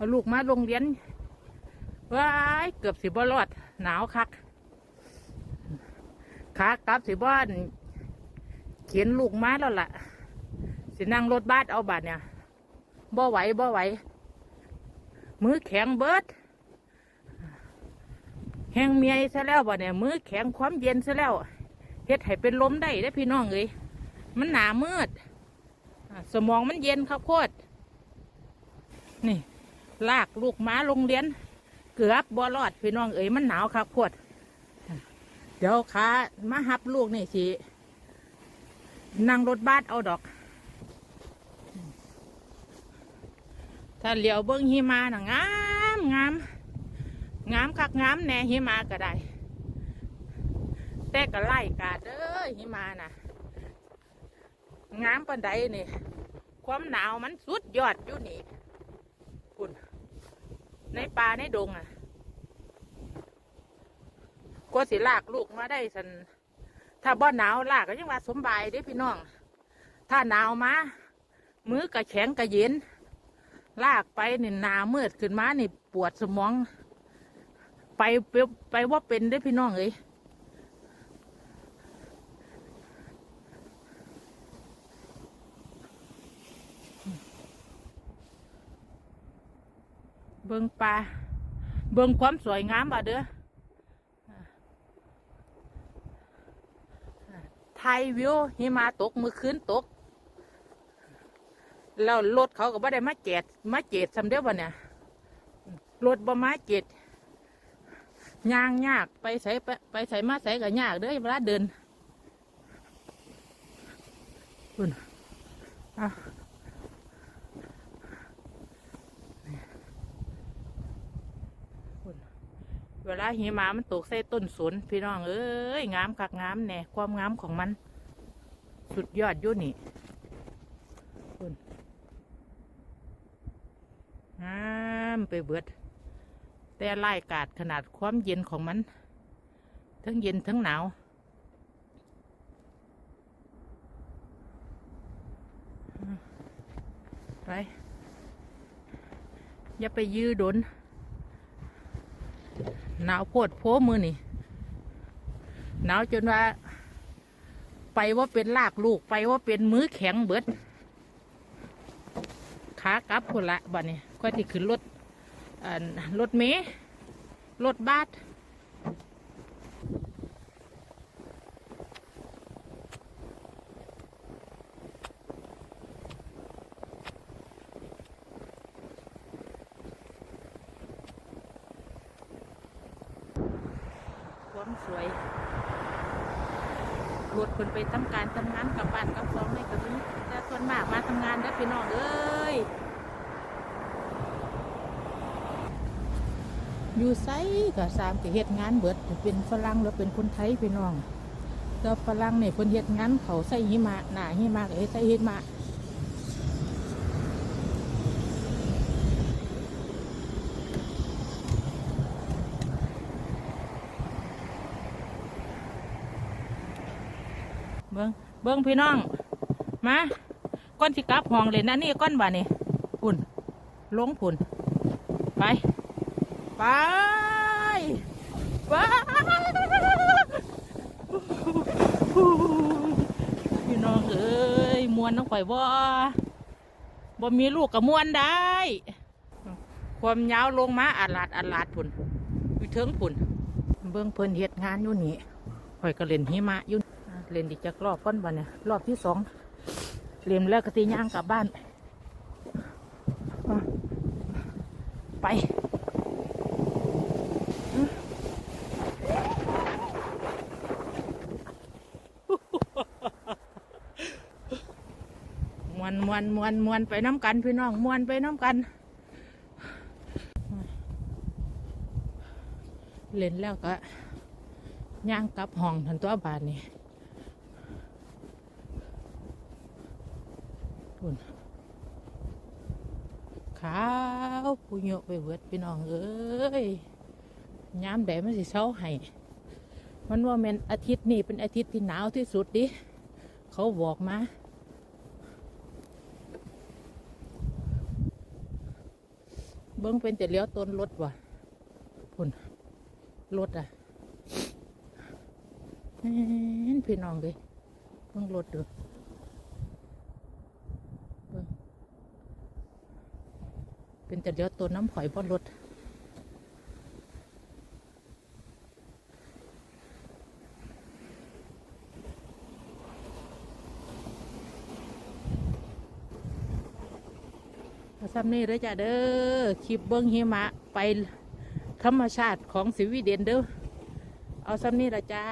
เอาลูกมาโรงเรียนว้ายเกือบสิบรอด หนาวคักขากลับสิบ้านเขียนลูกมาแล้วล่ะ สินั่งรถบัสเอาบัตรเนี่ยบ่ไหวบ่ไหว มือแข็งเบิด แห้งเมียซะแล้วบ่เนี่ยมือแข็งความเย็นซะแล้วเฮ็ดให้เป็นลมได้ได้พี่น้องเอ้ยมันหนามืด สมองมันเย็นครับโคตรนี่ ลากลูกม้าโรงเรียน เกือบบ่รอดพี่น้องเอ้ยมันหนาวครับโคตรเดี๋ยวขามาหับลูกนี่สินั่งรถบัสเอาดอก ถ้าเหลียวเบิ้งหิมาน่ะงามงามงามคักงามแน่หิมาก็ได้ แต่ก็ไล่กาดเด้อหิมาน่ะงามปันใดนี่ ความหนาวมันสุดยอดอยู่นี่ ในป่าในดงอะกลัวสิลากลูกมาได้สันถ้าบ่หนาวลากก็ยังว่าสมบายเด้พี่น้อง ถ้าหนาวมามือกระแข็งกระเย็น ลากไปนี่นามืดขึ้นมานี่ปวดสมอง ไปไปไปว่าเป็นได้พี่น้องเอ้ย เบิ่งปลาเบิ่งความสวยงามบ่เด้อไทยวิวหิมาตกมือคืนตก แล้วรถเขาก็บ่ได้มาเจ็ดมาเจ็ดสำเดียวบ่เนี่ยรถบ่มาเจ็ดยางยากไปใส่ไปใส่มาใส่ก็ยากเด้อเวลาเดินคุณอะคุณ เวลาหิมะมันตกใส่ต้นสนพี่น้องเอ้ยงามคักงามแน่ความงามของมัน สุดยอดยู่นี่คุณงามไปเบิด แต่ไล่กาดขนาดความเย็นของมัน ทั้งเย็นทั้งหนาวไปอย่าไปยื้อดน หนาวโพดโพมือนี่หนาวจนว่า ไปว่าเป็นลากลูกไปว่าเป็นมือแข็งเบิดขากลับคนละบัดนี้ก็ที่ขึ้นรถรถเมล์รถบัส สวยรถคนไปทำการทำงานกับบ้านกับซองได้ก็มีแต่ส่วนมากมาทำงานได้พี่น้องเอ้ยอยู่ไซก็สามก็เฮ็ดงานเบิดเป็นฝรั่งแล้วเป็นคนไทยพี่น้องแล้วฝรั่งเนี่ยเพิ่นเฮ็ดงานเขาใส่หิมะหนาหิมะก็เฮ็ดใส่หิมะ บิ่งเบิ่งพี่น้อง มาก้อนสิกลับห้องเลยนะนี่ก้อนบ่านี่พุ่นลงพุ่นไป ไปไปพี่น้องเอ้ยมวนต้องข่อยบ่บ่มีลูกกับมวนได้ ความยาวลงมาอาลาดอาลาดพุ่นอยู่เทิงพุ่นเบิ่งเพิ่นเฮ็ดงานอยู่นี่ข่อยก็เล่นหิมะอยู่ เล่นอีกจักรอบก่อนบ่เนี่ยรอบที่สองเล่นแล้วก็สิย่างกลับบ้าน ไปมวนมวนมวนมวนไปน้ำกันพี่น้องมวนไปน้ำกัน เล่นแล้วก็ย่างกลับห้องทันตัวบานนี่ ปุ่นขาวปุยโยไปเบิดพี่น้องเอ้ยยามแดดมันสิเช้าให้มันว่าแมนอาทิตย์นี้เป็นอาทิตย์ที่หนาวที่สุดดิ เขาบอกมา เบิ้งเป็นแต่เลี้ยวต้นรถว่ะพุ่นรถอะเห็นพี่น้องเลยเบิ้งรถดูเบิ่ง เป็นแต่เลี้ยวต้นน้ำข่อยบนรถเอาซ้ำนี่เด้อจ้ะเด้อคลิปเบิ้งหิมะไปธรรมชาติของสวีเดนเด้อเอาซ้ำนี่ละจ้า